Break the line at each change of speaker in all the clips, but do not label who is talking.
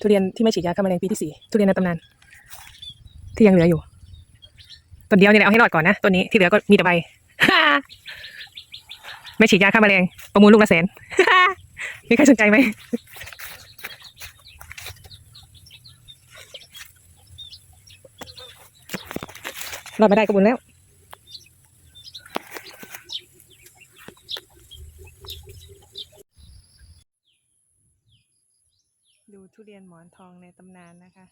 ทุเรียนที่ไม่ฉีดยาฆ่าแมลงปีที่สี่ทุเรียนในตำนาน ที่ยังเหลืออยู่ต้นเดียวนี่แหละเอาให้รอดก่อนนะต้นนี้ที่เหลือก็มีแต่ใบไม่ฉีดยาฆ่าแมลงประมูลลูกละแสนมีใครสนใจไหมรอดมาได้ก็บุญแล้ว ดู ทุเรียนหมอนทองในตำนานนะคะ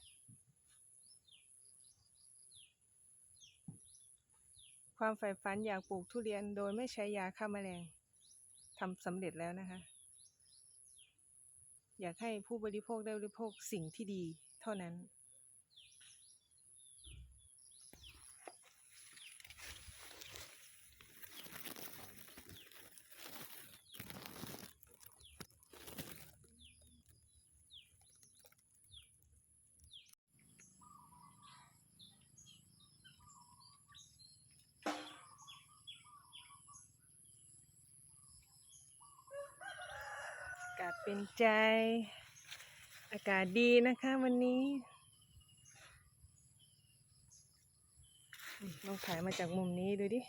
ความใฝ่ฝันอยากปลูกทุเรียนโดยไม่ใช้ยาฆ่าแมลงทำสำเร็จแล้วนะคะ อยากให้ผู้บริโภคได้บริโภคสิ่งที่ดีเท่านั้น เป็นใจ อากาศดีนะคะวันนี้ลองถ่ายมาจากมุมนี้ดูดิ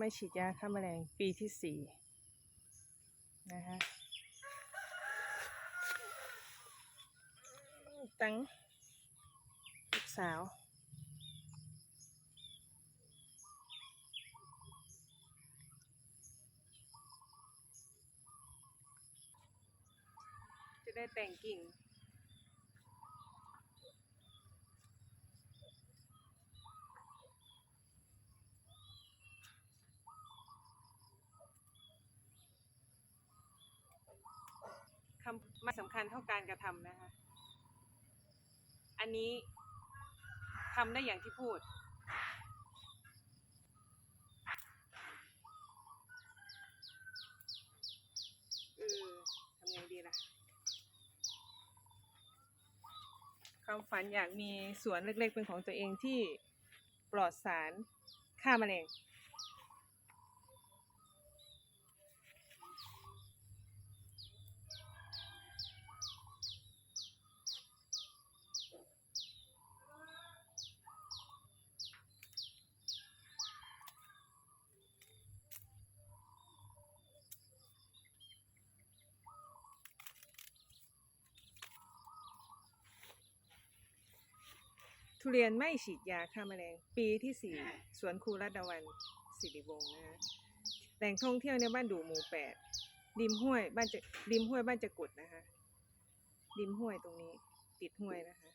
ไม่ฉีดยาฆ่าแมลงปีที่สี่นะคะตั้งลูกสาว จะได้แต่งกิ่ง ไม่สำคัญเท่าการกระทำนะคะ อันนี้ทำได้อย่างที่พูด เออทำไงดีล่ะ ความฝันอยากมีสวนเล็กๆ เป็นของตัวเองที่ปลอดสารฆ่าแมลง ทุเรียนไม่ฉีดยาฆ่าแมลง ปีที่สี่สวนครูรัตดาวันสิริวงศ์นะฮะแหล่งท่องเที่ยวในบ้านดูหมู่แปดริมห้วยบ้านจะริมห้วยบ้านจะกุดนะคะริมห้วยตรงนี้ติดห้วยนะคะ